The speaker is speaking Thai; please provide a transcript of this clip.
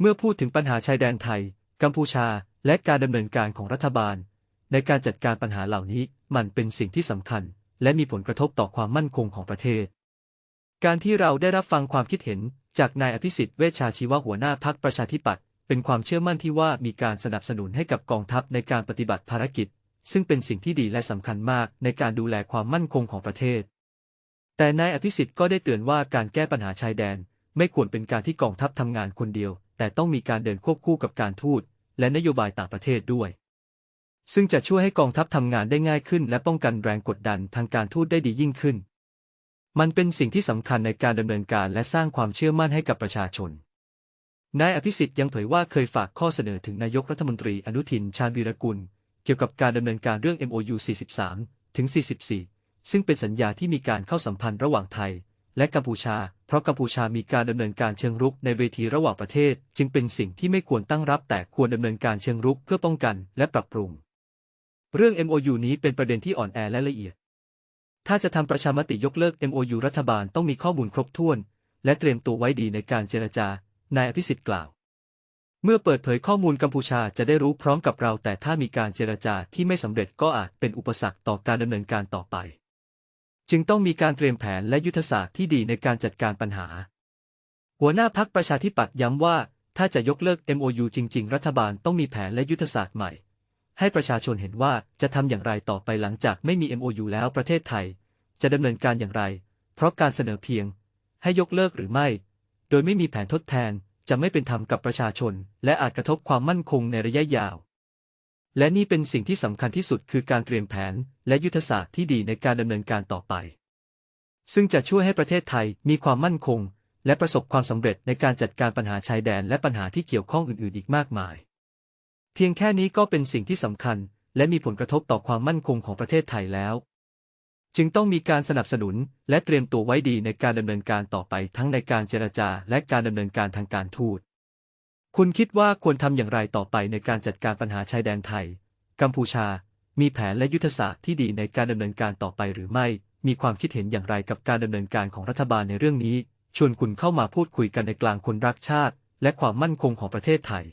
เมื่อพูดถึงปัญหาชายแดนไทย กัมพูชา และการดำเนินการของรัฐบาล ในการจัดการปัญหาเหล่านี้มันเป็นสิ่งที่สำคัญ และมีผลกระทบต่อความมั่นคงของประเทศ การที่เราได้รับฟังความคิดเห็น จากนายอภิสิทธิ์เวชชาชีวะหัวหน้าพรรคประชาธิปัตย์เป็นความเชื่อมั่นที่ว่ามีการสนับสนุนให้กับกองทัพในการปฏิบัติภารกิจ ซึ่งเป็นสิ่งที่ดีและสำคัญมากในการดูแลความมั่นคงของประเทศ แต่นายอภิสิทธิ์ก็ได้เตือนว่าการแก้ปัญหาชายแดน ไม่ควรเป็นการที่กองทัพทำงานคนเดียว แต่ต้องมีการเดินควบคู่กับการทูต และนโยบายต่างประเทศด้วย ซึ่งจะช่วยให้กองทัพทำงานได้ง่ายขึ้น และป้องกันแรงกดดันทางการทูตได้ดียิ่งขึ้น มันเป็นสิ่งที่สำคัญในการดำเนินการและสร้างความเชื่อมั่นให้กับประชาชนนายอภิสิทธิ์ยังเผยว่าเคยฝากข้อเสนอถึงนายกรัฐมนตรีอนุทินชาญวีรกุล เกี่ยวกับการดำเนินการเรื่อง MOU 43 ถึง 44 ซึ่งเป็นสัญญาที่มีการเข้าสัมพันธ์ระหว่างไทย และกัมพูชา เพราะกัมพูชามีการดำเนินการเชิงรุกในเวทีระหว่างประเทศ จึงเป็นสิ่งที่ไม่ควรตั้งรับแต่ควรดำเนินการเชิงรุกเพื่อป้องกันและปรับปรุง เรื่อง MOU นี้เป็นประเด็นที่อ่อนแอและละเอียด ถ้าจะทำประชามติยกเลิก MOU รัฐบาลต้องมีข้อมูลครบถ้วน และเตรียมตัวไว้ดีในการเจรจา นายอภิสิทธิ์กล่าว เมื่อเปิดเผยข้อมูลกัมพูชาจะได้รู้พร้อมกับเรา แต่ถ้ามีการเจรจาที่ไม่สำเร็จก็อาจเป็นอุปสรรคต่อการดำเนินการต่อไป จึงต้องมีการเตรียมแผนและยุทธศาสตร์ที่ดีในการจัดการปัญหา หัวหน้าพักประชาธิปัตย์ย้ำว่า ถ้าจะยกเลิก MOU จริง ๆ รัฐบาลต้องมีแผนและยุทธศาสตร์ใหม่ ให้ประชาชนเห็นว่าจะทำอย่างไรต่อไปหลังจากไม่มี MOU แล้วประเทศไทย จะดำเนินการอย่างไร เพราะการเสนอเพียง ให้ยกเลิกหรือไม่ โดยไม่มีแผนทดแทนจะไม่เป็นธรรมกับประชาชน และอาจกระทบความมั่นคงในระยะยาว และนี่เป็นสิ่งที่สำคัญที่สุดคือการเตรียมแผน และยุทธศาสตร์ที่ดีในการดำเนินการต่อไป ซึ่งจะช่วยให้ประเทศไทยมีความมั่นคง และประสบความสำเร็จในการจัดการปัญหาชายแดนและปัญหาที่เกี่ยวข้องอื่นๆ อีกมากมาย เพียงแค่นี้ก็เป็นสิ่งที่สำคัญ และมีผลกระทบต่อความมั่นคงของประเทศไทยแล้ว จึงต้องมีการสนับสนุน และเตรียมตัวไว้ดีในการดำเนินการต่อไปทั้งในการเจรจา และการดำเนินการทางการทูต คุณคิดว่าควรทำอย่างไรต่อไปในการจัดการปัญหาชายแดนไทย กัมพูชา มีแผนและยุทธศาสตร์ที่ดีในการดำเนินการต่อไปหรือไม่ มีความคิดเห็นอย่างไรกับการดำเนินการของรัฐบาลในเรื่องนี้ ชวนคุณเข้ามาพูดคุยกันในกลางคนรักชาติ และความมั่นคงของประเทศไทย